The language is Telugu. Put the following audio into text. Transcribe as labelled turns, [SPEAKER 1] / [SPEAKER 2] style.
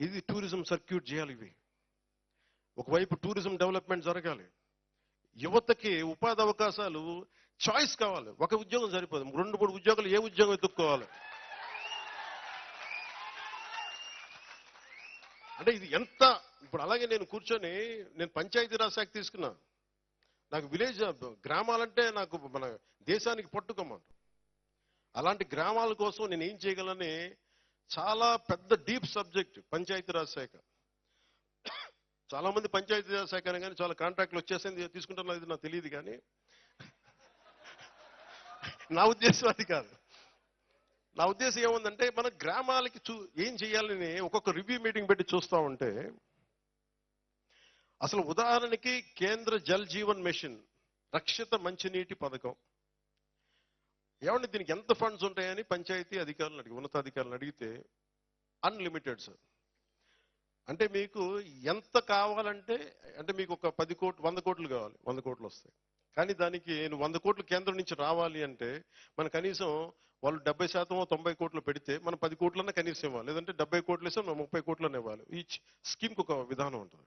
[SPEAKER 1] ఇది టూరిజం సర్క్యూట్ చేయాలి ఇవి. ఒకవైపు టూరిజం డెవలప్మెంట్ జరగాలి. యువతకి ఉపాధి అవకాశాలు చాయిస్ కావాలి. ఒక ఉద్యోగం సరిపోదు. రెండు మూడు ఉద్యోగాలు ఏ ఉద్యోగం ఎత్తుక్కోవాలి అంటే ఇది ఎంత ఇప్పుడు అలాగే నేను కూర్చొని నేను పంచాయతీరాజ్ శాఖ తీసుకున్నా. నాకు విలేజ్ గ్రామాలంటే నాకు మన దేశానికి పట్టుకోమాట అలాంటి గ్రామాల కోసం నేను ఏం చేయగలని చాలా పెద్ద డీప్ సబ్జెక్ట్ పంచాయతీరాజ్ శాఖ. చాలా మంది పంచాయతీరాజ్ శాఖ అని కానీ చాలా కాంట్రాక్ట్లు వచ్చేసింది తీసుకుంటున్నా ఇది నాకు తెలియదు కానీ నా ఉద్దేశం అది కాదు. నా ఉద్దేశం ఏముందంటే మన గ్రామాలకి చూ ఏం చేయాలని ఒక్కొక్క రివ్యూ మీటింగ్ పెట్టి చూస్తా ఉంటే అసలు ఉదాహరణకి కేంద్ర జల్ జీవన్ మిషన్ రక్షిత మంచినీటి పథకం. ఏమండి దీనికి ఎంత ఫండ్స్ ఉంటాయని పంచాయతీ అధికారులను అడిగి ఉన్నతాధికారులను అడిగితే అన్లిమిటెడ్ సార్. అంటే మీకు ఎంత కావాలంటే అంటే మీకు ఒక పది కోట్లు వంద కోట్లు కావాలి వంద కోట్లు వస్తాయి. కానీ దానికి నేను వంద కోట్లు కేంద్రం నుంచి రావాలి అంటే మన కనీసం వాళ్ళు డెబ్బై శాతం తొంభై కోట్లు పెడితే మనం పది కోట్లన్నా కనీసం ఇవ్వాలి. లేదంటే డెబ్బై కోట్లు ఇస్తే మనం ముప్పై కోట్లనే ఇవ్వాలి. ఈ స్కీమ్కి ఒక విధానం ఉంటుంది.